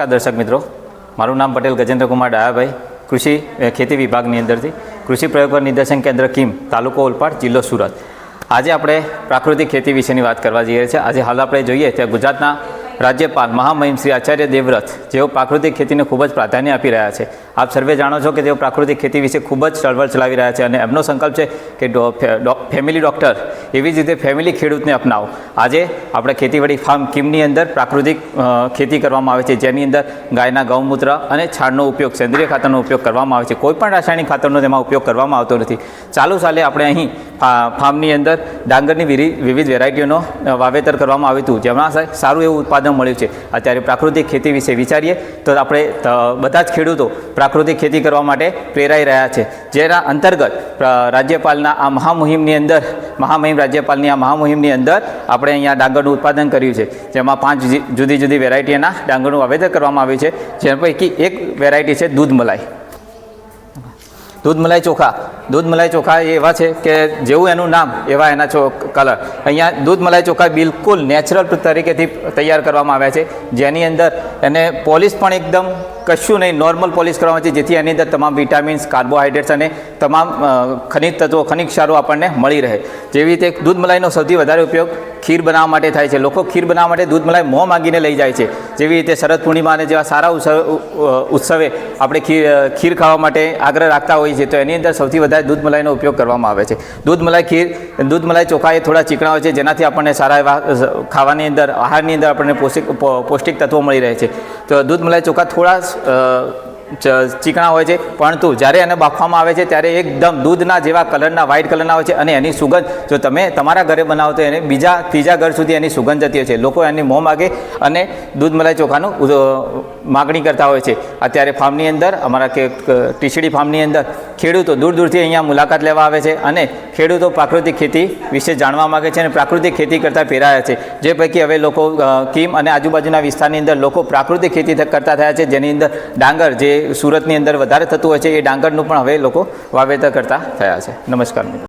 નમસ્કાર દર્શક મિત્રો. મારું નામ પટેલ ગજેન્દ્ર કુમાર ડાયાભાઈ, કૃષિ ખેતી વિભાગની અંદરથી. કૃષિ પ્રયોગ પર નિદર્શન કેન્દ્ર કિમ, તાલુકો ઓલપાડ, જિલ્લો સુરત. આજે આપણે પ્રાકૃતિક ખેતી વિશેની વાત કરવા જઈએ છીએ. આજે હાલ આપણે જોઈએ ત્યાં ગુજરાતના રાજ્યપાલ મહામહિમ શ્રી આચાર્ય દેવવ્રત જેઓ પ્રાકૃતિક ખેતીને ખૂબ જ પ્રાધાન્ય આપી રહ્યા છે. આપ સર્વે જાણો છો કે તેઓ પ્રાકૃતિક ખેતી વિશે ખૂબ જ ચળવળ ચલાવી રહ્યા છે અને એમનો સંકલ્પ છે કે ફેમિલી ડૉક્ટર એવી જ રીતે ફેમિલી ખેડૂતને અપનાવો. આજે આપણે ખેતીવાડી ફાર્મ કીમની અંદર પ્રાકૃતિક ખેતી કરવામાં આવે છે. જેની અંદર ગાયના ગૌમૂત્ર અને છાણનો ઉપયોગ, સેન્દ્રિય ખાતરનો ઉપયોગ કરવામાં આવે છે. કોઈ પણ રાસાયણિક ખાતરનો તેમાં ઉપયોગ કરવામાં આવતો નથી. ચાલુ સાલે આપણે અહીં ફાર્મની અંદર ડાંગરની વિવિધ વેરાયટીઓનો વાવેતર કરવામાં આવ્યું હતું. જેમાં સારું એવું ઉત્પાદન મળ્યું છે. અત્યારે પ્રાકૃતિક ખેતી વિશે વિચારીએ તો આપણે બધા જ ખેડૂતો પ્રાકૃતિક ખેતી કરવા માટે પ્રેરાઈ રહ્યા છે. જેના અંતર્ગત રાજ્યપાલના આ મહામુહિમની અંદર, મહામહિમ રાજ્યપાલની આ મહામુહિમની અંદર આપણે અહીંયા ડાંગરનું ઉત્પાદન કર્યું છે. જેમાં પાંચ જુદી- જુદી વેરાયટીના ડાંગરનું વાવેતર કરવામાં આવ્યું છે. જેના પૈકી એક વેરાયટી છે દૂધ મલાઈ. દૂધ મલાઈ ચોખા. દૂધ મલાઈ ચોખા એ એવા છે કે જેવું એનું નામ, એવા એના ચો કલર અહીંયા દૂધ મલાઈ ચોખા બિલકુલ નેચરલ તરીકેથી તૈયાર કરવામાં આવ્યા છે. જેની અંદર એને પોલિશ પણ એકદમ કશું નહીં નોર્મલ પોલિશ કરવામાં આવે છે, જેથી એની અંદર તમામ વિટામિન્સ કાર્બોહાઈડ્રેટ્સ અને તમામ ખનિજ તત્વો, ખનિજ ક્ષારો આપણને મળી રહે. જેવી રીતે દૂધ મલાઈનો સૌથી વધારે ઉપયોગ ખીર બનાવવા માટે થાય છે. લોકો ખીર બનાવવા માટે દૂધ મલાઈ મોં માગીને લઈ જાય છે. જેવી રીતે શરદ પૂર્ણિમા અને જેવા સારા ઉત્સવ આપણે ખીર ખાવા માટે આગ્રહ રાખતા હોઈએ છીએ, તો એની અંદર સૌથી વધારે દૂધ મલાઈનો ઉપયોગ કરવામાં આવે છે. દૂધ મલાઈ ખીર, દૂધ મલાઈ ચોખા એ થોડા ચીકણા હોય છે, જેનાથી આપણને સારા એવા ખાવાની અંદર, આહારની અંદર આપણને પૌષ્ટિક પૌષ્ટિક તત્વો મળી રહે છે. તો દૂધ મલાઈ ચોખા થોડા ચીકણા હોય છે. પરંતુ જ્યારે એને બાફવામાં આવે છે, ત્યારે એકદમ દૂધના જેવા કલરના વ્હાઇટ કલરના હોય છે અને એની સુગંધ, જો તમે તમારા ઘરે બનાવો તો એને બીજા, ત્રીજા ઘર સુધી એની સુગંધ જતી હોય છે. લોકો એની મોં માગે અને દૂધ મલાઈ ચોખાનું માગણી કરતા હોય છે. અત્યારે ફાર્મની અંદર, અમારા કે ટીસડી ફાર્મની અંદર ખેડૂતો દૂર દૂરથી અહીંયા મુલાકાત લેવા આવે છે અને ખેડૂતો પ્રાકૃતિક ખેતી વિશે જાણવા માગે છે અને પ્રાકૃતિક ખેતી કરતાં પહેરાયા છે. જે પૈકી હવે લોકો કીમ અને આજુબાજુના વિસ્તારની અંદર લોકો પ્રાકૃતિક ખેતી કરતા થયા છે. જેની અંદર ડાંગર જે સુરતની અંદર વધારે થતું હોય છે, એ ડાંગરનું પણ હવે લોકો વાવેતર કરતા થયા છે. નમસ્કાર